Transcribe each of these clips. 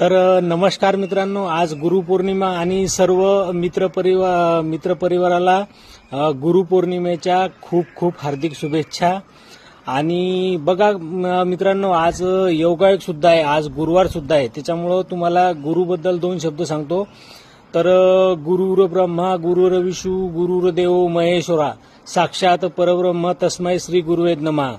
तर नमस्कार मित्रांनो आज गुरुपौर्णिमा आणि सर्व मित्रपरिवार मित्रपरिवाराला गुरुपौर्णिमेच्या खूप खूप हार्दिक शुभेच्छा. आणि बघा मित्रांनो आज योगायोग सुद्धा आहे आज गुरुवार सुद्धा आहे. त्याच्यामुळं तुम्हाला गुरुबद्दल दोन शब्द सांगतो. तर गुरुर ब्रह्मा गुरुर विष्णू गुरुर देव महेश्वरा. साक्षात परब्रह्म तस्मै श्री गुरुवेद नमा.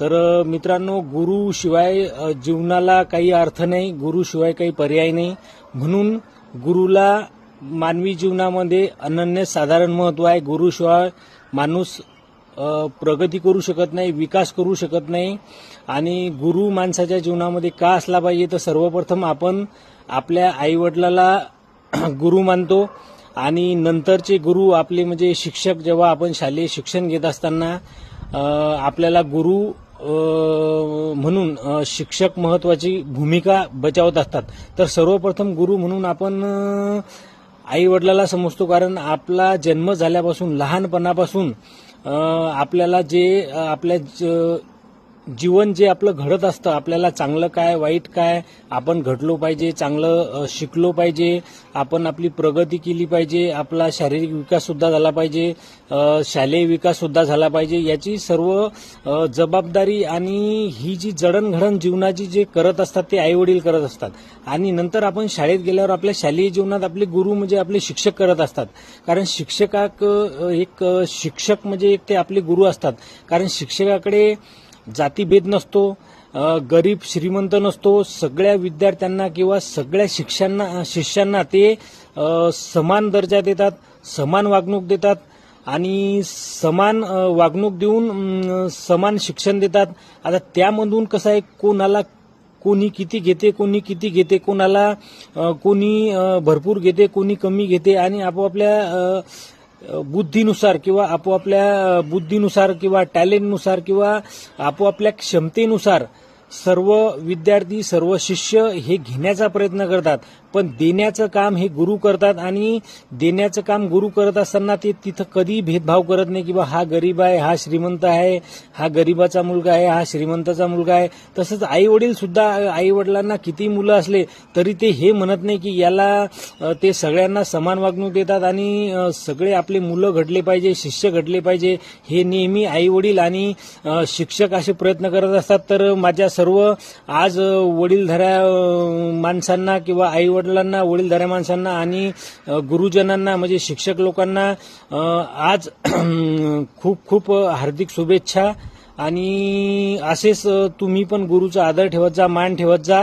तर मित्रांनो गुरुशिवाय जीवनाला काही अर्थ नाही गुरुशिवाय काही पर्याय नाही. म्हणून गुरुला मानवी जीवनामध्ये अनन्य साधारण महत्त्व आहे. गुरुशिवाय माणूस प्रगती करू शकत नाही विकास करू शकत नाही. आणि गुरु माणसाच्या जीवनामध्ये का असला पाहिजे तर सर्वप्रथम आपण आपल्या आईवडिलाला गुरु मानतो. आणि नंतरचे गुरु आपले म्हणजे शिक्षक जेव्हा आपण शालेय शिक्षण घेत असताना आपल्याला गुरु म्हणून शिक्षक महत्वाची भूमिका बजावत असतात. तर सर्वप्रथम गुरु म्हणून आपण आई वडिलाला समजतो कारण आपला जन्म झाल्यापासून लहानपणापासून आपल्याला जे आपल्या ज- जीवन जे आपलं घडत असतं आपल्याला चांगलं काय वाईट काय आपण घडलो पाहिजे चांगलं शिकलो पाहिजे आपण आपली प्रगती केली पाहिजे आपला शारीरिक विकास सुद्धा झाला पाहिजे शालेय विकास सुद्धा झाला पाहिजे याची सर्व जबाबदारी आणि ही जी जडणघडण जीवनाची जे करत असतात ते आई वडील करत असतात. आणि नंतर आपण शाळेत गेल्यावर आपल्या शालेय जीवनात आपले गुरु म्हणजे आपले शिक्षक करत असतात. कारण शिक्षकाक एक शिक्षक म्हणजे एक ते आपले गुरु असतात. कारण शिक्षकाकडे जातीभेद नसतो गरीब श्रीमंत नसतो सगळ्या विद्यार्थ्यांना किंवा सगळ्या शिक्षांना शिष्यांना ते समान दर्जा देतात समान वागणूक देतात आणि समान वागणूक देऊन समान शिक्षण देतात. आता त्यामधून कसं आहे कोणाला कोणी किती घेते कोणी किती घेते कोणाला कोणी भरपूर घेते कोणी कमी घेते आणि आपापल्या बुद्धीनुसार किंवा आपोआपल्या बुद्धीनुसार किंवा टॅलेंटनुसार किंवा आपोआपल्या क्षमतेनुसार सर्व विद्यार्थी सर्व शिष्य हे घेण्याचा प्रयत्न करतात. पण देण्याचं काम हे गुरु करतात आणि देण्याचं काम गुरु करत असताना ते तिथं कधी भेदभाव करत नाही की बा हा गरीब आहे हा श्रीमंत आहे हा गरीबाचा मुलगा आहे हा श्रीमंताचा मुलगा आहे. तसंच आई वडील सुद्धा आई वडिलांना किती मुलं असले तरी ते हे म्हणत नाही की याला ते सगळ्यांना समान वागणूक देतात आणि सगळे आपले मुलं घडले पाहिजे शिष्य घडले पाहिजे हे नेहमी आई वडील आणि शिक्षक असे प्रयत्न करत असतात. तर माझ्या सर्व आज वडीलधऱ्या वडीलधाऱ्या माणसांना किंवा आई वडिलांना वडीलधाऱ्या माणसांना आणि गुरुजनांना म्हणजे शिक्षक लोकांना आज खूप खूप हार्दिक शुभेच्छा आणि असेच तुम्ही पण गुरुचा आदर ठेवत जा मान ठेवत जा.